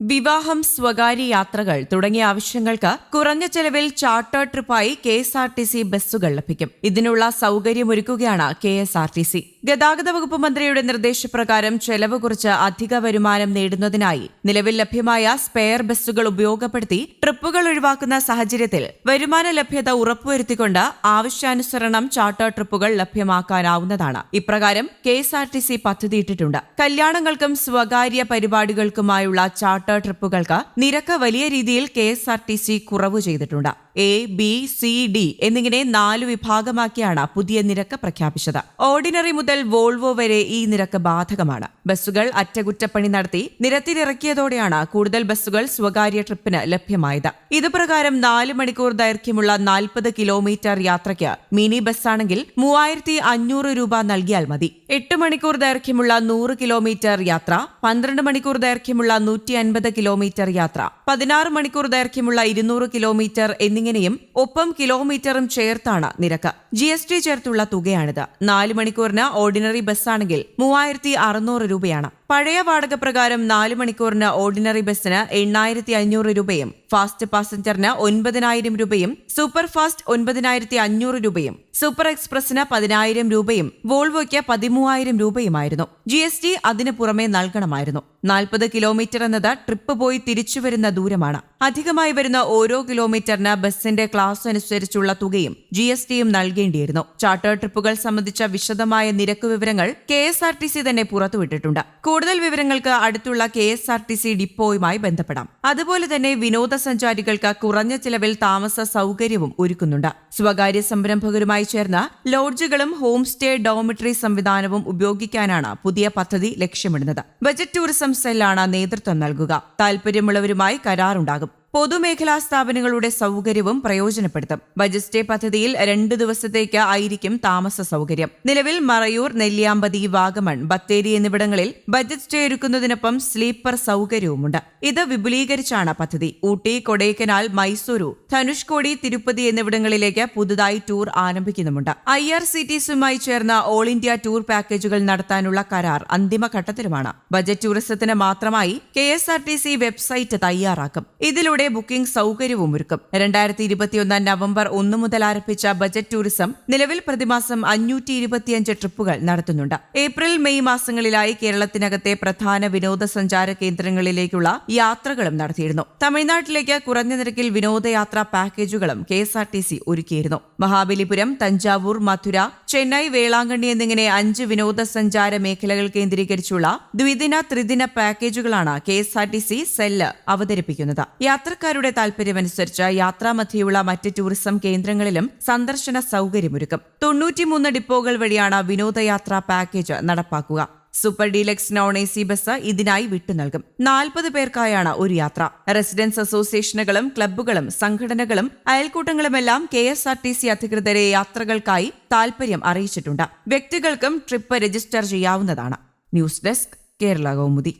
വിവാഹം സ്വകാര്യ യാത്രകൾ തുടങ്ങിയ ആവശ്യങ്ങൾക്ക് കുറഞ്ഞ ചെലവിൽ charter ട്രിപ്പായി K S R T C ബസ്സുകൾ ലഭിക്കും. ഇതിനുള്ള സൗകര്യമൊരുക്കുകയാണ് K S R T C. ഗതാഗത വകുപ്പ് മന്ത്രിയുടെ നിർദ്ദേശപ്രകാരം ചെലവ് കുറച്ച് അധിക വരുമാനം നേടുന്നതിനായി നിലവിൽ ലഭ്യമായ സ്പെയർ ബസ്സുകൾ ഉപയോഗപ്പെടുത്തി ട്രിപ്പുകൾ ഒഴിവാക്കുന്ന സാഹചര്യത്തിൽ വരുമാന ലഭ്യത ഉറപ്പുവരുത്തിക്കൊണ്ട് ആവശ്യാനുസരണം ചാർട്ടർ ട്രിപ്പുകൾ ലഭ്യമാക്കാനാവുന്നതാണ്. ഇപ്രകാരം K S R T C പദ്ധതിയിട്ടിട്ടുണ്ട്. കല്യാണങ്ങൾക്കും സ്വകാര്യ പരിപാടികൾക്കുമായുള്ള ചാർട്ടർ ട്രിപ്പുകൾക്ക് നിരക്ക് വലിയ രീതിയിൽ K S R T C കുറവ് ചെയ്തിട്ടുണ്ട്. എ ബി സി ഡി എന്നിങ്ങനെ നാല് വിഭാഗമാക്കിയാണ് പുതിയ നിരക്ക് പ്രഖ്യാപിച്ചത്. ഓർഡിനറി മുതൽ വോൾവോ വരെ ഈ നിരക്ക് ബാധകമാണ്. ബസ്സുകൾ അറ്റകുറ്റപ്പണി നടത്തി നിരത്തിലിറക്കിയതോടെയാണ് കൂടുതൽ ബസ്സുകൾ സ്വകാര്യ ട്രിപ്പിന് ലഭ്യമായത്. ഇതുപ്രകാരം നാല് മണിക്കൂർ ദൈർഘ്യമുള്ള നാൽപ്പത് കിലോമീറ്റർ യാത്രയ്ക്ക് മിനി ബസ്സാണെങ്കിൽ മൂവായിരത്തി അഞ്ഞൂറ് രൂപ നൽകിയാൽ മതി. എട്ട് മണിക്കൂർ ദൈർഘ്യമുള്ള നൂറ് കിലോമീറ്റർ യാത്ര പന്ത്രണ്ട് മണിക്കൂർ ദൈർഘ്യമുള്ള നൂറ്റി അൻപത് കിലോമീറ്റർ യാത്ര പതിനാറ് മണിക്കൂർ ദൈർഘ്യമുള്ള ഇരുന്നൂറ് കിലോമീറ്റർ എന്നിങ്ങനെയും ഒപ്പം കിലോമീറ്ററും ചേർത്താണ് നിരക്ക്. ജി എസ് ടി ചേർത്തുള്ള തുകയാണിത്. നാല് മണിക്കൂറിന് ഓർഡിനറി ബസ്സാണെങ്കിൽ മൂവായിരത്തി അറുന്നൂറ് രൂപയാണ്. പഴയ വാടക പ്രകാരം നാല് മണിക്കൂറിന് ഓർഡിനറി ബസ്സിന് എണ്ണായിരത്തി അഞ്ഞൂറ് രൂപയും ഫാസ്റ്റ് പാസഞ്ചറിന് ഒൻപതിനായിരം രൂപയും സൂപ്പർ ഫാസ്റ്റ് ഒൻപതിനായിരത്തി അഞ്ഞൂറ് രൂപയും സൂപ്പർ എക്സ്പ്രസിന് പതിനായിരം രൂപയും വോൾവോയ്ക്ക് പതിമൂവായിരം രൂപയുമായിരുന്നു. ജി എസ് ടി അതിനു പുറമെ നൽകണമായിരുന്നു. നാൽപ്പത് കിലോമീറ്റർ എന്നത് ട്രിപ്പ് പോയി തിരിച്ചു വരുന്ന ദൂരമാണ്. അധികമായി വരുന്ന ഓരോ കിലോമീറ്ററിന് ബസിന്റെ ക്ലാസ് അനുസരിച്ചുള്ള തുകയും ജി എസ് ടിയും നൽകേണ്ടിയിരുന്നു. ചാർട്ടർ ട്രിപ്പുകൾ സംബന്ധിച്ച വിശദമായ നിരക്ക് വിവരങ്ങൾ K S R T C തന്നെ പുറത്തുവിട്ടിട്ടുണ്ട്. കൂടുതൽ വിവരങ്ങൾക്ക് അടുത്തുള്ള K S R T C ഡിപ്പോയുമായി ബന്ധപ്പെടാം. അതുപോലെ തന്നെ വിനോദസഞ്ചാരികൾക്ക് കുറഞ്ഞ ചിലവിൽ താമസ സൗകര്യവും ഒരുക്കുന്നുണ്ട്. സ്വകാര്യ സംരംഭകരുമായി ചേർന്ന് ലോഡ്ജുകളും ഹോം സ്റ്റേ ഡോമിറ്ററി സംവിധാനവും ഉപയോഗിക്കാനാണ് പുതിയ പദ്ധതി ലക്ഷ്യമിടുന്നത്. ബജറ്റ് ടൂറിസം സെല്ലാണ് നേതൃത്വം നൽകുക. താൽപര്യമുള്ളവരുമായി കരാറുണ്ടാകും. പൊതുമേഖലാ സ്ഥാപനങ്ങളുടെ സൗകര്യവും പ്രയോജനപ്പെടുത്തും. ബജറ്റ് സ്റ്റേ പദ്ധതിയിൽ രണ്ടു ദിവസത്തേക്ക് ആയിരിക്കും താമസ സൗകര്യം. നിലവിൽ മറയൂർ നെല്ലിയാമ്പതി വാഗമൺ ബത്തേരി എന്നിവിടങ്ങളിൽ ബജറ്റ് സ്റ്റേ ഒരുക്കുന്നതിനൊപ്പം സ്ലീപ്പർ സൗകര്യവുമുണ്ട്. ഇത് വിപുലീകരിച്ചാണ് പദ്ധതി. ഊട്ടി കൊടൈക്കനാൽ മൈസൂരു ധനുഷ്കോടി തിരുപ്പതി എന്നിവിടങ്ങളിലേക്ക് പുതുതായി ടൂർ ആരംഭിക്കുന്നുമുണ്ട്. ഐ ആർ സി ടി സിയുമായി ചേർന്ന ഓൾ ഇന്ത്യ ടൂർ പാക്കേജുകൾ നടത്താനുള്ള കരാർ അന്തിമഘട്ടത്തിലുമാണ്. ബജറ്റ് ടൂറിസത്തിന് മാത്രമായി K S R T C website തയ്യാറാക്കും. ഇതിലൂടെ ബുക്കിംഗ് സൗകര്യവും ഒരുക്കും. രണ്ടായിരത്തി ഇരുപത്തിയൊന്ന് നവംബർ ഒന്ന് മുതൽ ആരംഭിച്ച ബജറ്റ് ടൂറിസം നിലവിൽ പ്രതിമാസം അഞ്ഞൂറ്റി ഇരുപത്തിയഞ്ച് ട്രിപ്പുകൾ നടത്തുന്നുണ്ട്. ഏപ്രിൽ മെയ് മാസങ്ങളിലായി കേരളത്തിനകത്തെ പ്രധാന വിനോദസഞ്ചാര കേന്ദ്രങ്ങളിലേക്കുള്ള യാത്രകളും നടത്തിയിരുന്നു. തമിഴ്നാട്ടിലേക്ക് കുറഞ്ഞ നിരക്കിൽ വിനോദയാത്രാ പാക്കേജുകളും K S R T C ഒരുക്കിയിരുന്നു. മഹാബലിപുരം തഞ്ചാവൂർ മധുര ചെന്നൈ വേളാങ്കണ്ണി എന്നിങ്ങനെ അഞ്ച് വിനോദസഞ്ചാര മേഖലകൾ കേന്ദ്രീകരിച്ചുള്ള ദ്വിദിന ത്രിദിന പാക്കേജുകളാണ് K S R T C cell അവതരിപ്പിക്കുന്നത്. യാത്രക്കാരുടെ താൽപര്യമനുസരിച്ച് യാത്രാമധ്യയുള്ള മറ്റ് ടൂറിസം കേന്ദ്രങ്ങളിലും സന്ദർശന സൗകര്യമൊരുക്കും. തൊണ്ണൂറ്റിമൂന്ന് ഡിപ്പോകൾ വഴിയാണ് വിനോദയാത്രാ പാക്കേജ് നടപ്പാക്കുക. Super deluxe non A C bus ഇതിനായി വിട്ടു നൽകും. നാൽപ്പത് പേർക്കായാണ് ഒരു യാത്ര. റെസിഡൻസ് അസോസിയേഷനുകളും ക്ലബ്ബുകളും സംഘടനകളും അയൽക്കൂട്ടങ്ങളുമെല്ലാം K S R T C അധികൃതരെ യാത്രകൾക്കായി താൽപര്യം അറിയിച്ചിട്ടുണ്ട്. വ്യക്തികൾക്കും ട്രിപ്പ് രജിസ്റ്റർ ചെയ്യാവുന്നതാണ്. News desk Kerala Kaumudi.